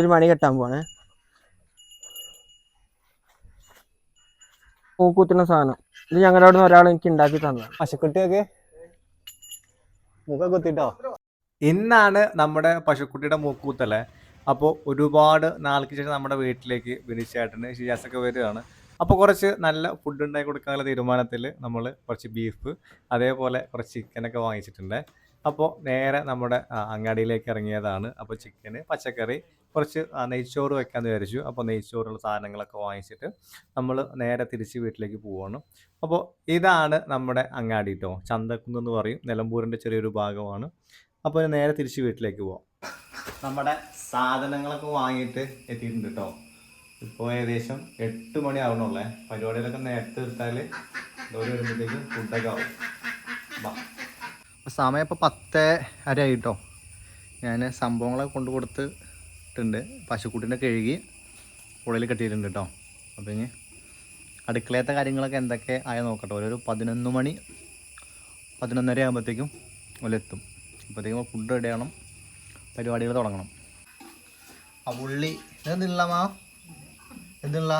ഒരു മണി കെട്ടാൻ പോണേ പൂക്കുത്തുന്ന സാധനം. ഇത് ഞങ്ങളുടെ അവിടെ നിന്ന് ഒരാൾ എനിക്ക് ഉണ്ടാക്കി തന്നെ പശുക്കുട്ടിയൊക്കെ? മുഖം കുത്തിട്ടോ? ഇന്നാണ് നമ്മുടെ പശുക്കുട്ടിയുടെ മൂക്കൂത്തല്ലേ അപ്പോൾ ഒരുപാട് നാൾക്ക് ശേഷം നമ്മുടെ വീട്ടിലേക്ക് ബിനിച്ചേട്ടന് ഷിജാസൊക്കെ വരികയാണ്. അപ്പോൾ കുറച്ച് നല്ല ഫുഡ് ഉണ്ടാക്കി കൊടുക്കാനുള്ള തീരുമാനത്തിൽ നമ്മൾ കുറച്ച് ബീഫ് അതേപോലെ കുറച്ച് ചിക്കനൊക്കെ വാങ്ങിച്ചിട്ടുണ്ട്. അപ്പോൾ നേരെ നമ്മുടെ അങ്ങാടിയിലേക്ക് ഇറങ്ങിയതാണ്. അപ്പോൾ ചിക്കന് പച്ചക്കറി കുറച്ച് നെയ്ച്ചോറ് വെക്കാമെന്ന് വിചാരിച്ചു. അപ്പോൾ നെയ്ച്ചോറുള്ള സാധനങ്ങളൊക്കെ വാങ്ങിച്ചിട്ട് നമ്മൾ നേരെ തിരിച്ച് വീട്ടിലേക്ക് പോവാണ്. അപ്പോൾ ഇതാണ് നമ്മുടെ അങ്ങാടി കേട്ടോ ചന്തക്കുന്ന് എന്ന് പറയും. നിലമ്പൂരിന്റെ ചെറിയൊരു ഭാഗമാണ്. അപ്പോൾ നേരെ തിരിച്ച് വീട്ടിലേക്ക് പോവാം. നമ്മുടെ സാധനങ്ങളൊക്കെ വാങ്ങിയിട്ട് എത്തിയിട്ടുണ്ട് കേട്ടോ ഇപ്പോൾ ഏകദേശം എട്ട് മണി ആവണുള്ളേ പരിപാടികളൊക്കെ നേരത്തെ എടുത്താൽ ഒരു വരുമ്പോഴത്തേക്കും ഫുഡൊക്കെ ആവും. സമയം ഇപ്പോൾ പത്തേ അര ആയിട്ടോ ഞാൻ സംഭവങ്ങളൊക്കെ കൊണ്ടു കൊടുത്തിട്ടുണ്ട് പശുക്കുട്ടിനെ കഴുകി ഉള്ളിൽ കെട്ടിയിട്ടുണ്ട് കേട്ടോ അപ്പം ഇനി അടുക്കളയത്തെ കാര്യങ്ങളൊക്കെ എന്തൊക്കെ ആയ നോക്കട്ടെ ഒരു പതിനൊന്ന് മണി പതിനൊന്നര ആകുമ്പോഴത്തേക്കും എത്തും അപ്പോഴത്തേക്കും ഫുഡ് റെഡി ആവണം പരിപാടികൾ തുടങ്ങണം ആ ഉള്ളി എന്തില്ല മാ എന്തില്ല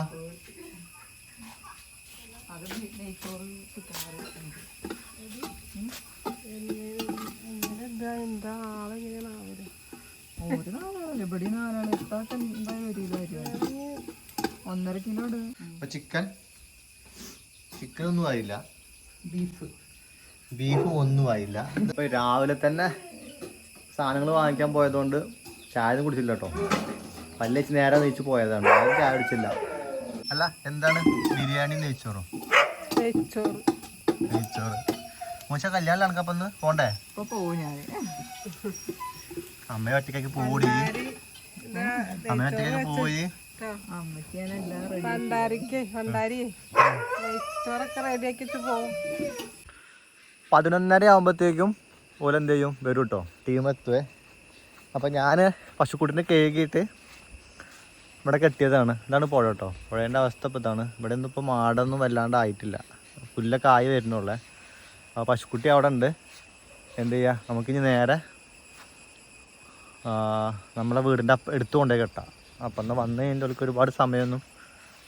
ഒരു നാളാണല്ലോ ഇവിടെ നാലാണ് ഇപ്പൊക്കെ എന്തായാലും ഒന്നര കിലോ ഉണ്ട് ചിക്കൻ? ചിക്കൻ ഒന്നും ആയില്ല. ബീഫ്. ബീഫ് ഒന്നും ആയില്ല. ഇപ്പൊ രാവിലെ തന്നെ സാധനങ്ങൾ വാങ്ങിക്കാൻ പോയതുകൊണ്ട് ചായ ഒന്നും കുടിച്ചില്ല കേട്ടോ പല്ലേച്ച് നേരെ നെയ്ച്ച് പോയതാണ്. ചായ കുടിച്ചില്ല. അല്ല എന്താണ് ബിരിയാണി നെയ്ച്ചോറും? നെയ്ച്ചോറ്. നെയ്ച്ചോറ്. മോശ കല്യാണം കണക്കപ്പം ഒന്ന് പോണ്ടേ? ഇപ്പൊ പോവും ഞാൻ അമ്മ ഒറ്റയ്ക്ക് പോടി. അമ്മ ഒറ്റയ്ക്ക് പോയി. റെഡിയാക്കിട്ട് പോവും. പതിനൊന്നര ആകുമ്പോഴത്തേക്കും ഓല എന്ത് ചെയ്യും? വരും കേട്ടോ ടീം എത്തുവേ. അപ്പം ഞാൻ പശുക്കുട്ടിനെ കേക്കിട്ട് ഇവിടെ കെട്ടിയതാണ്. ഇതാണ് പുഴ കേട്ടോ പുഴേന്റെ അവസ്ഥ ഇപ്പോൾ ഇതാണ്. ഇവിടെ ഒന്നും ഇപ്പോൾ മാടൊന്നും വല്ലാണ്ട് ആയിട്ടില്ല. പുല്ലൊക്കെ ആയി വരുന്നുള്ളേ. അപ്പോൾ പശുക്കുട്ടി അവിടെ ഉണ്ട്. എന്ത് ചെയ്യുക നമുക്കിനി നേരെ ആ, നമ്മളെ വീടിന്റെ അപ്പം എടുത്തു കൊണ്ടേ കെട്ടാം. അപ്പം എന്ന് വന്നു കഴിഞ്ഞിട്ട് ഒരുപാട് സമയമൊന്നും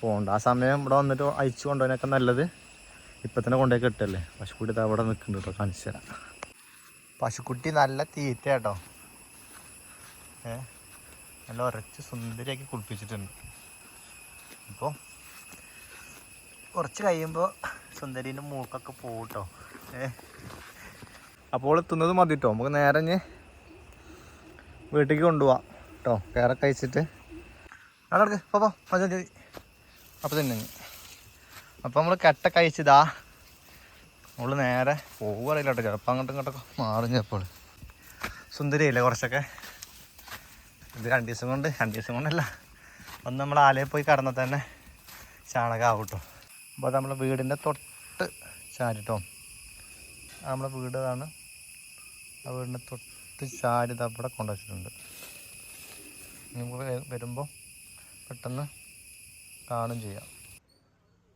പോകണ്ട. ആ സമയം ഇവിടെ വന്നിട്ട് അയച്ചു കൊണ്ടുപോകാനൊക്കെ നല്ലത് ഇപ്പം തന്നെ കൊണ്ടേ കെട്ടല്ലേ? പശുക്കുട്ടി അവിടെ നിൽക്കുന്നുണ്ട് കേട്ടോ കാണിച്ചു തരാം. പശുക്കുട്ടി നല്ല തീറ്റ കേട്ടോ ഏ നല്ല ഉരച്ച് സുന്ദരിയാക്കി കുളിപ്പിച്ചിട്ടുണ്ട്. അപ്പോൾ കുറച്ച് കഴിയുമ്പോൾ സുന്ദരീന്റെ മൂക്കൊക്കെ പോകട്ടോ ഏഹ് അപ്പോൾ എത്തുന്നത് മതി നമുക്ക് നേരെ വീട്ടിലേക്ക് കൊണ്ടുപോവാം. കേട്ടോ കയറെ കഴിച്ചിട്ട്. അവിടെ പോ മതി അപ്പോൾ തന്നെ. അപ്പോൾ നമ്മൾ കെട്ട കഴിച്ചതാ. നമ്മൾ നേരെ പോവുകയില്ല കേട്ടോ ചിലപ്പോൾ അങ്ങോട്ടും ഇങ്ങോട്ടൊക്കെ മാറും ചിലപ്പോൾ സുന്ദരിയല്ലേ കുറച്ചൊക്കെ? ഇത് രണ്ട് ദിവസം കൊണ്ട് രണ്ട് ദിവസം കൊണ്ടല്ല. ഒന്ന് നമ്മൾ ആലയിൽ പോയി കടന്നാൽ തന്നെ ചാണകമാവും കേട്ടോ അപ്പോൾ അത് നമ്മളെ വീടിന്റെ തൊട്ട് ചാരിട്ടോ. നമ്മളെ വീട് അതാണ് ആ വീടിന്റെ തൊട്ട് ചാരി ഇത് അവിടെ കൊണ്ടുവച്ചിട്ടുണ്ട് നമുക്ക് വരുമ്പോൾ പെട്ടെന്ന് കാണും ചെയ്യാം.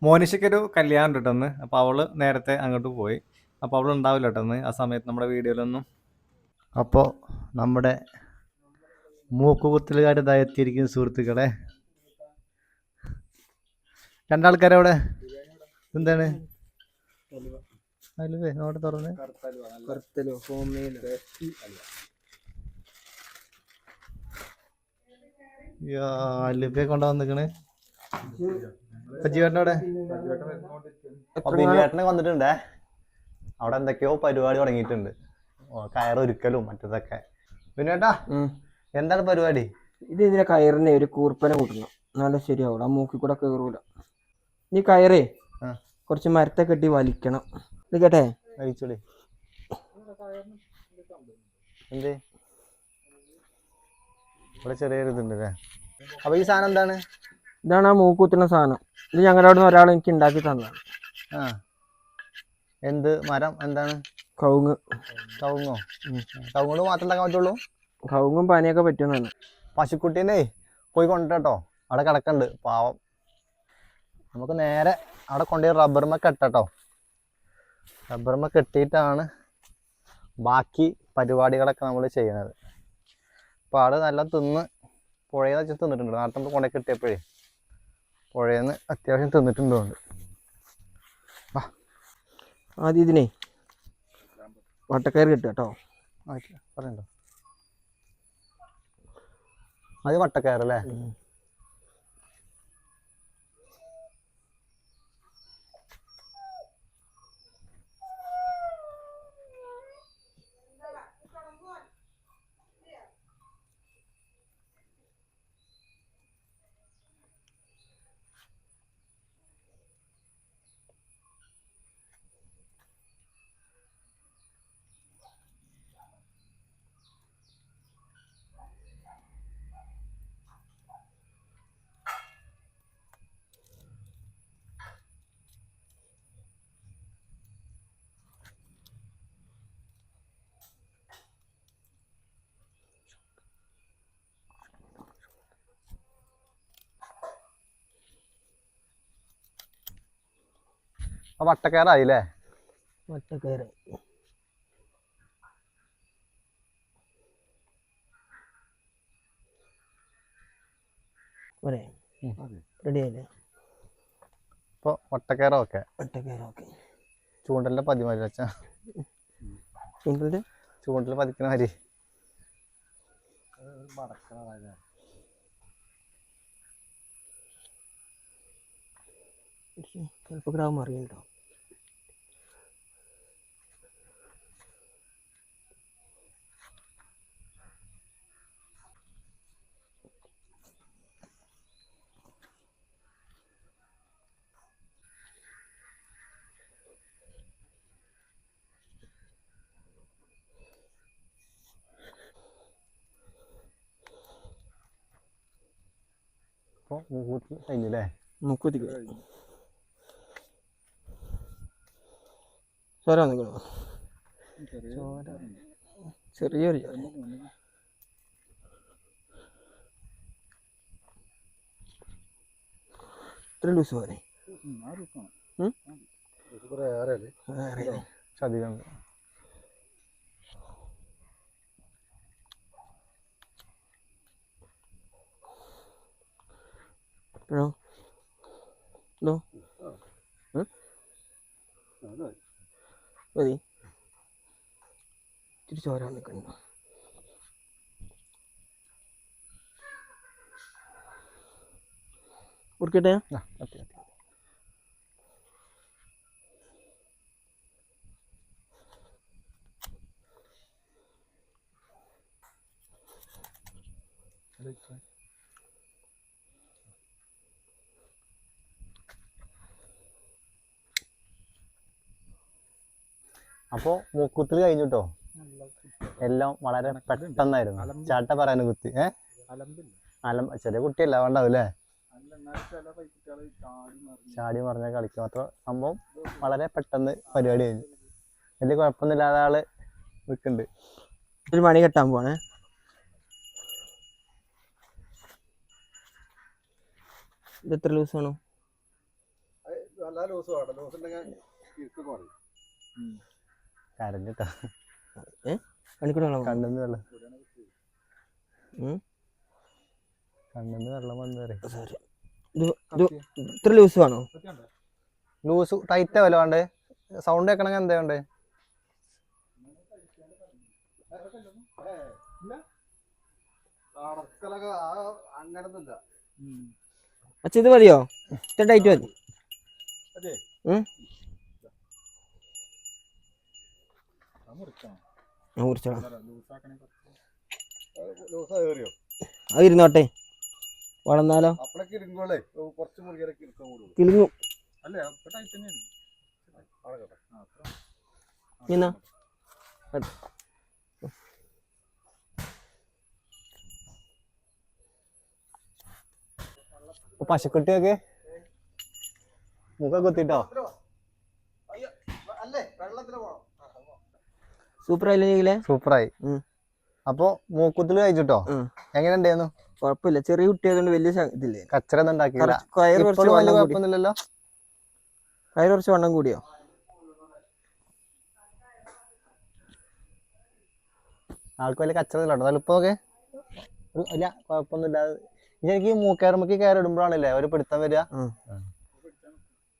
മോനിഷയ്ക്കൊരു കല്യാണം കിട്ടുന്നു അപ്പോൾ അവൾ നേരത്തെ അങ്ങോട്ട് പോയി. അപ്പോൾ അവൾ ഉണ്ടാവില്ല കേട്ടെന്ന് ആ സമയത്ത് നമ്മുടെ വീഡിയോയിലൊന്നും. അപ്പോൾ നമ്മുടെ മൂക്കുകുത്തലുകാർ ഇതാ എത്തിയിരിക്കുന്ന സുഹൃത്തുക്കളെ. രണ്ടാൾക്കാരവിടെ? എന്താണ്? അലുവേ നോട്ട് തുറന്ന്. കറുത്തലോ ഹോമിയിലോ അലുവേ കൊണ്ടുവന്നിക്കണ് ബിനിയേട്ടനെ വന്നിട്ടുണ്ടേ? അവിടെ എന്തൊക്കെയോ പരിപാടി തുടങ്ങിയിട്ടുണ്ട്. ഓ, കയറൊരുക്കലും മറ്റതൊക്കെ. പിന്നെ ഏട്ടാ എന്താണ് പരിപാടി? ഇത് ഇതിനെ കയറിനെ ഒരു കൂർപ്പന കൂട്ടണം. നല്ല ശരിയാവും. ആ മൂക്കിൽ കൂടെ കയറൂല നീ കയറേ. കുറച്ച് മരത്തെ കെട്ടി വലിക്കണം. ഇത് കേട്ടെ കഴിച്ചോളി എന്ത്? ഇവിടെ ചെറിയൊരു ഇതുണ്ട് അല്ലേ അപ്പൊ ഈ സാധനം എന്താണ്? ഇതാണ് ആ മൂക്കുത്തുന്ന സാധനം. ഇത് ഞങ്ങളുടെ അവിടെ നിന്ന് ഒരാൾ എനിക്ക് ഉണ്ടാക്കി തന്നതാണ് ആ. എന്ത്? മരം എന്താണ്? കവുങ്ങ്. കവുങ്ങോ? കവുങ്ങോട് മാത്രം ഉണ്ടാക്കാൻ പറ്റുള്ളൂ? കവുങ്ങും പനിയൊക്കെ പറ്റുമെന്നാണ് പശുക്കുട്ടീനെ പോയി കൊണ്ടുട്ടോ അവിടെ കിടക്കണ്ട്. പാവം. നമുക്ക് നേരെ അവിടെ കൊണ്ടുപോയി റബ്ബർമ കെട്ടട്ടോ. റബ്ബർമ കെട്ടിയിട്ടാണ് ബാക്കി പരിപാടികളൊക്കെ നമ്മൾ ചെയ്യുന്നത്. അപ്പോൾ ആട് നല്ല തിന്ന് പുഴയെന്ന് വെച്ചാൽ തിന്നിട്ടുണ്ട്. നേരത്തെ നമ്മൾ കൊണ്ടേ കിട്ടിയപ്പോഴേ പുഴയെന്ന് അത്യാവശ്യം തിന്നിട്ടുണ്ടോണ്ട് ആദ്യം ഇതിനെ വട്ടക്കയർ കിട്ടുക കേട്ടോ. പറയണ്ടോ അത് വട്ടക്കയറല്ലേ? ആ വട്ടക്കയറായില്ലേ വട്ടക്കയർ പോരെ. റെഡി ആയില്ലേ ഇപ്പോൾ വട്ടക്കയറ ഓക്കെ വട്ടക്കയർ ഓക്കെ ചൂണ്ടലിന്റെ പതിമാരി വെച്ച. ചൂണ്ടലിന്റെ ചൂണ്ടൽ പതിക്കണ മാതിരി. ചിലപ്പോൾ കിടാവ് മറിയുണ്ടോ ഇപ്പോൾ മൂക്കൂത്തിൽ കഴിഞ്ഞില്ലേ മുക്കുത്തി ചോര വന്നിക്കണോ ചെറിയൊരു ചോര ഇത്ര ലൂസ് പോരെ ഇപ്പോഴോ എന്തോ? മതി. ഇത്തിരി ചോരാൻ വന്നിക്കണോ മുറിക്കട്ടെ ഓക്കെ മതി മതി അപ്പോൾ മൂക്കുത്തിൽ കഴിഞ്ഞു കേട്ടോ എല്ലാം വളരെ പെട്ടെന്നായിരുന്നു. ചാട്ട പറയാനും കുത്തി. ഏ? അലം ചെറിയ കുട്ടിയല്ല വേണ്ടാവൂലേ ചാടി മറിഞ്ഞ. കളിക്കും. മാത്രം സംഭവം വളരെ പെട്ടെന്ന് പരിപാടി കഴിഞ്ഞു. വലിയ കുഴപ്പമൊന്നുമില്ലാതെ ആൾ നിൽക്കുന്നുണ്ട് ഒരു മണി കെട്ടാൻ പോണേ ഇത് എത്ര ലൂസ് ആണോ കരഞ്ഞിട്ടോ. വെള്ളം വേണോ? കണ്ണിന്ന് വെള്ളം. കണ്ണെന്ന് വെള്ളം വന്നു പറയും. ഇത്ര ലൂസ് വേണോ? ലൂസ് ടൈറ്റ് ആവല്ലോ വേണ്ടേ സൗണ്ട് കേൾക്കണമെങ്കിൽ എന്താ വേണ്ടേ അച്ഛ ഇത് മതിയോ? ഇത്ര ടൈറ്റ് മതി ഉം? ആ, മുറിച്ചോളാം. അത് ഇരുന്നോട്ടെ. വളർന്നാലോ? കിളിങ്ങും എന്നാ പശുക്കുട്ടിയൊക്കെ? മുഖം കുത്തിട്ടോ? സൂപ്പർ ആയില്ലേ സൂപ്പറായി. അപ്പോ മൂക്കുത്തിൽ കഴിച്ചിട്ടോ. എങ്ങനെ ഉണ്ടായിരുന്നു കുഴപ്പമില്ല. ചെറിയ കുട്ടിയായതുകൊണ്ട് വലിയ ഇതില്ലേ? കച്ചറ കയറ് കുറച്ച് കുഴപ്പമൊന്നുമില്ലല്ലോ? കയറ് കുറച്ച് വണ്ണം കൂടിയോ? ആൾക്ക് വലിയ കച്ചറ ഇല്ല എന്നാലും ഇപ്പൊ നോക്കെ. ഒരു- ഇല്ല കുഴപ്പമൊന്നുമില്ല. എനിക്ക് മൂക്കയറുമ്പക്ക് കയറി ഇടുമ്പോഴാണല്ലേ ഒരു പിടുത്തം വരിക?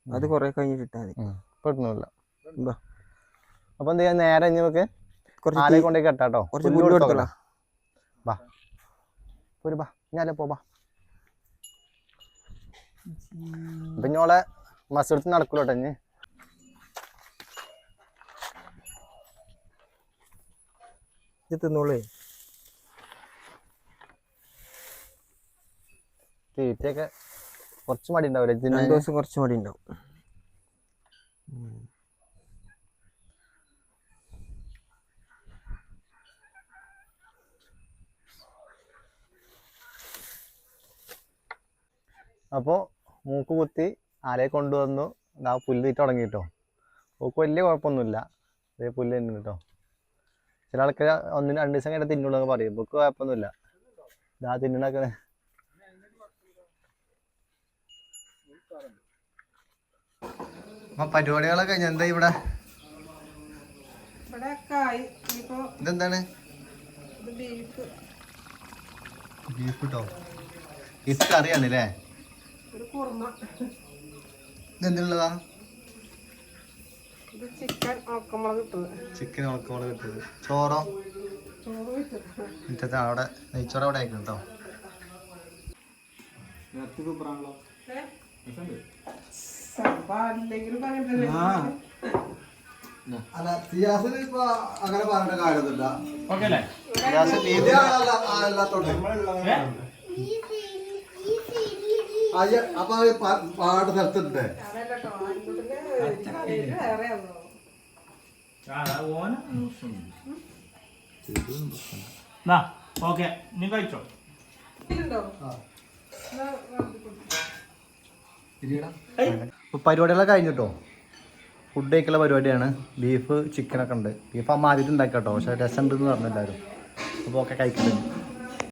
അത് കൊറേ കഴിഞ്ഞിട്ടാ മതി. പെടുന്നില്ല ബാ. അപ്പൊ എന്ത് ചെയ്യാം? നേരെ നമുക്ക് തീ- കൊണ്ടേ കെട്ടാട്ടോ. കുറച്ച് പുല്ല് പുല്ല് കൊടുത്തോ കൊടുത്തോ ബാ ഒരു ബാ ഞാനേ പോ ബാ അപ്പൊ ഞോളെ മസെടുത്ത് നടക്കൂലോട്ടെ ഇനി. ഇത് തിന്നോളേ. തീറ്റയൊക്കെ കുറച്ച് മടി ഉണ്ടാവില്ല രണ്ടു ദിവസം കുറച്ച് മടി ഉണ്ടാവും. അപ്പോൾ മൂക്ക് കുത്തി ആലയെ കൊണ്ടുവന്നു. ആ പുല്ല് തീറ്റ തുടങ്ങി കേട്ടോ ഓക്ക് വലിയ കുഴപ്പമൊന്നുമില്ല. ഇതേ പുല്ല് തന്നെ കേട്ടോ. ചില ആൾക്കാർ ഒന്നിന് രണ്ട് ദിവസം കഴിഞ്ഞാൽ തിന്നുള്ളൂ എന്ന് പറയും. ബുക്ക് കുഴപ്പമൊന്നുമില്ല. ഇതാ തിന്നണൊക്കെ. പരിപാടികളൊക്കെ കഴിഞ്ഞ എന്താ ഇവിടെ? ഇതെന്താണ്? ഇത് ബീഫ്. കേട്ടോ ഇത് കറിയാണല്ലേ? ഒരു കുറുമ. ഇതെന്തുള്ളതാ ഇത് ചിക്കൻ ഉണക്കമുളക് ഇട്ടത്. ചിക്കൻ ഉണക്കമുളക് കിട്ടുന്നത് ചോറോ? ചോറ് മുറ്റത്ത് അവിടെ നെയ്ച്ചോറ് അവിടെ ആയിരിക്കും കേട്ടോ. സംഭവം പറഞ്ഞിട്ടില്ല അല്ല സിയാസിന് ഇപ്പൊ അങ്ങനെ പറയേണ്ട കാര്യമൊന്നുമില്ല. ആളല്ല അപ്പൊ പാട് സ്ഥലത്തുണ്ട്. ഓക്കെ നീ കഴിച്ചോ? പരിപാടികളൊക്കെ കഴിഞ്ഞിട്ടോ? ഫുഡ് കഴിക്കുള്ള പരിപാടിയാണ്. ബീഫ് ചിക്കനൊക്കെ ഉണ്ട്. ബീഫ് ആ ആദ്യമായിട്ട് ഉണ്ടാക്കി കേട്ടോ പക്ഷെ രസം ഉണ്ടെന്ന് പറഞ്ഞില്ലായിരുന്നു. അപ്പോൾ ഒക്കെ കഴിക്കുന്നത്